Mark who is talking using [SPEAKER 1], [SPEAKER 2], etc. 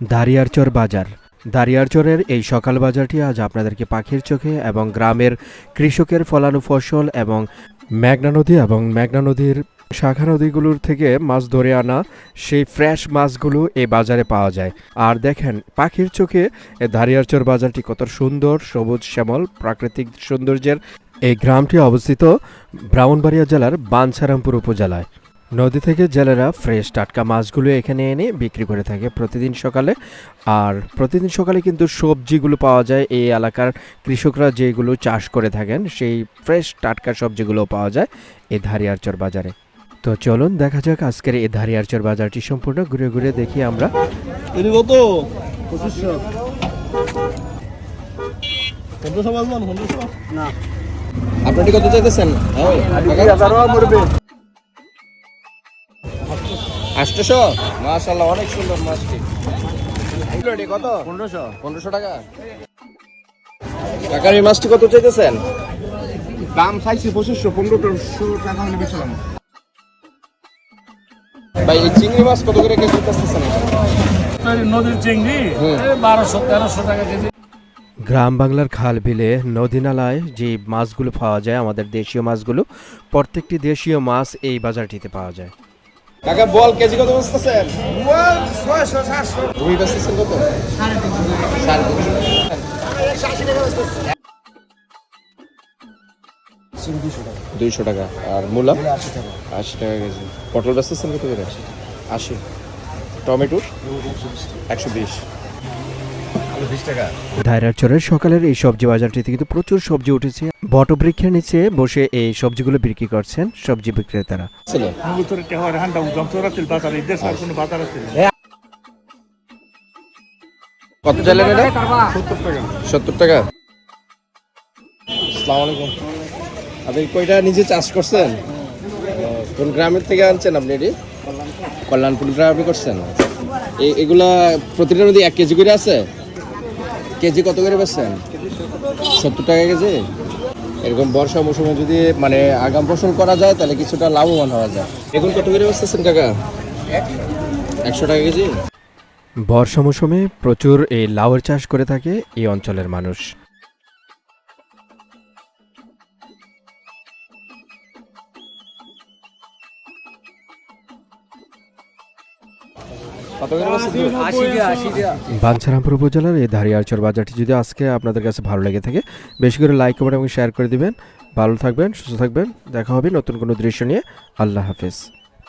[SPEAKER 1] দারিয়ারচর বাজার। দারিয়ারচরের এই সকাল বাজারটি আজ আপনাদেরকে পাখির চোখে এবং গ্রামের কৃষকের ফলানো ফসল এবং মেঘনা নদী এবং মেঘনা নদীর শাখা নদীগুলোর থেকে মাছ ধরে আনা সেই ফ্রেশ মাছগুলো এই বাজারে পাওয়া যায়। আর দেখেন, পাখির চোখে দারিয়ারচর বাজারটি কত সুন্দর, সবুজ শ্যামল, প্রাকৃতিক সৌন্দর্যের। এই গ্রামটি অবস্থিত ব্রাহ্মণবাড়িয়া জেলার বাঞ্ছারামপুর উপজেলায়। নদী থেকে জেলেরা ফ্রেশ টাটকা মাছগুলো এখানে এনে বিক্রি করে থাকে প্রতিদিন সকালে। আর প্রতিদিন সকালে কিন্তু সবজিগুলো পাওয়া যায়। এই এলাকার কৃষকরা যেগুলো চাষ করে থাকেন সেই ফ্রেশ টাটকা সবজিগুলো পাওয়া যায় এই ধারিয়ারচর বাজারে। তো চলুন দেখা যাক আজকের এই ধারিয়ারচর বাজারটি সম্পূর্ণ ঘুরে ঘুরে দেখি আমরা।
[SPEAKER 2] এটি কত? পঁচিশশো। পনেরোশো বাজবেন পনেরোশো না।
[SPEAKER 3] আপনাটি কত চাইতেছেন? আটশোশো মাশাল্লাহ অনেক সুন্দর মাছটি। এটি কত?
[SPEAKER 2] পনেরোশো।
[SPEAKER 3] পনেরোশো টাকা। কাকার এই মাছটি কত চাইতেছেন?
[SPEAKER 2] দাম চাইছি পঁচিশশো পনেরোশো টাকা হলে বেছিলাম
[SPEAKER 3] ভাই এই চিংড়ি মাছ কত করে কেজি চাইতেছেন
[SPEAKER 4] নদীর চিংড়ি বারোশো তেরোশো টাকা কেজি।
[SPEAKER 1] গ্রাম বাংলার খাল বিলে নদী নালায় যে মাছগুলো পাওয়া যায় আমাদের দেশীয় মাছগুলো প্রত্যেকটি দেশীয় মাছ এই বাজারটিতে পাওয়া যায়।
[SPEAKER 3] কাকা বল কেজি কত বসতেছেন রুই বসতেছেন কত? সাড়ে দুইশো টাকা। আর মূলা? আশি টাকা কেজি। পটল বেচতেছেন কত করে? আশি। টমেটোর? একশো বিশ।
[SPEAKER 1] ধাইরারচরের সকালের এই সবজি বাজারটিতে কিন্তু প্রচুর সবজি উঠেছে। বটবৃক্ষের নিচে বসে এই সবজিগুলো বিক্রি করছেন সবজি বিক্রেতারা।
[SPEAKER 3] কত চাইলেন এটা? সত্তর টাকা। আসসালামু আলাইকুম। আপনি কয়টা নিজে চাষ করছেন? কোন গ্রামের থেকে আনছেন আপনি এটি? কল্যাণপুর গ্রামে করছেন? এই এগুলা প্রতিটা নদী এক কেজি করে আছে? কেজি কত করে বেচছেন? সত্তর টাকা কেজি? এরকম বর্ষা মৌসুমে যদি মানে আগাম ফসল করা যায়, তাহলে কিছুটা লাভবান হওয়া যায়। এখন কত করে বেচতেছেন টাকা একশো টাকা কেজি?
[SPEAKER 1] বর্ষা মৌসুমে প্রচুর এই লাউয়ের চাষ করে থাকে এই অঞ্চলের মানুষ। বাঞ্ছারামপুর উপজেলার এই ধারিয়ারচর বাজারটি যদি আজকে আপনাদের কাছে ভালো লেগে থাকে বেশি করে লাইক কমেন্ট এবং শেয়ার করে দিবেন। ভালো থাকবেন সুস্থ থাকবেন। দেখা হবে নতুন কোনো দৃশ্য নিয়ে। আল্লাহ হাফেজ।